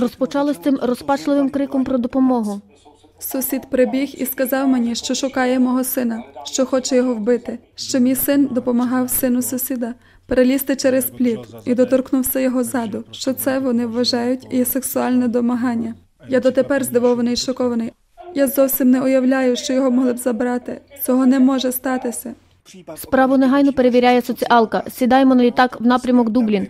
Розпочалось цим розпачливим криком про допомогу. Сусід прибіг і сказав мені, що шукає мого сина, що хоче його вбити, що мій син допомагав сину сусіда перелізти через плід і доторкнувся його ззаду, що це вони вважають є сексуальне домагання. Я дотепер здивований і шокований. Я зовсім не уявляю, що його могли б забрати. Цього не може статися. Справу негайно перевіряє соціалка. Сідаємо на літак в напрямок Дублін.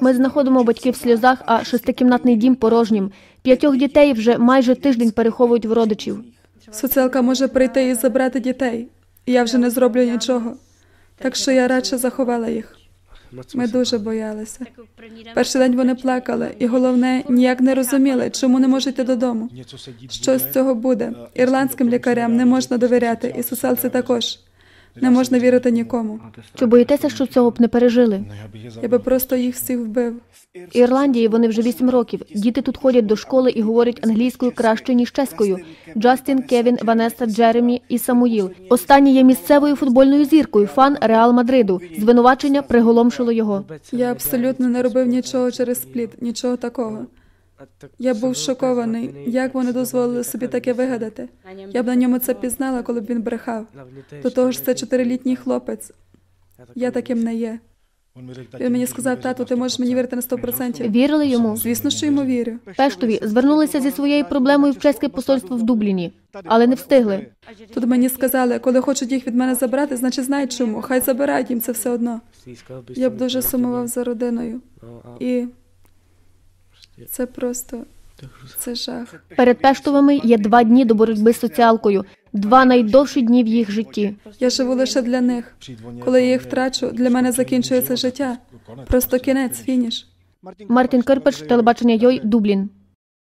Ми знаходимо батьків в сльозах, а шестикімнатний дім порожнім. П'ятьох дітей вже майже тиждень переховують в родичів. Соціалка може прийти і забрати дітей. Я вже не зроблю нічого. Так що я радше заховала їх. Ми дуже боялися. Перший день вони плакали, і головне, ніяк не розуміли, чому не можуть йти додому. Що з цього буде? Ірландським лікарям не можна довіряти, і соціалці також. Не можна вірити нікому. Чи боїтеся, що цього б не пережили? Я би просто їх всіх вбив. В Ірландії вони вже вісім років. Діти тут ходять до школи і говорять англійською краще ніж чеською. Джастін, Кевін, Ванеса, Джеремі і Самуїл. Останній є місцевою футбольною зіркою, фан Реал Мадриду. Звинувачення приголомшило його. Я абсолютно не робив нічого через плід, нічого такого. Я був шокований, як вони дозволили собі таке вигадати. Я б на ньому це пізнала, коли б він брехав. До того ж, це чотирилітній хлопець. Я таким не є. Він мені сказав, тату, ти можеш мені вірити на 100%. Вірили йому? Звісно, що йому вірю. Пештові звернулися зі своєю проблемою в чеське посольство в Дубліні, але не встигли. Тут мені сказали, коли хочуть їх від мене забрати, значить знають чому. Хай забирають їм це все одно. Я б дуже сумував за родиною. І це просто це жах. Перед Пештовими є два дні до боротьби з соціалкою, два найдовші дні в їх житті. Я живу лише для них. Коли я їх втрачу, для мене закінчується життя. Просто кінець, фініш. Мартін Кирпич, телебачення Йой, Дублін.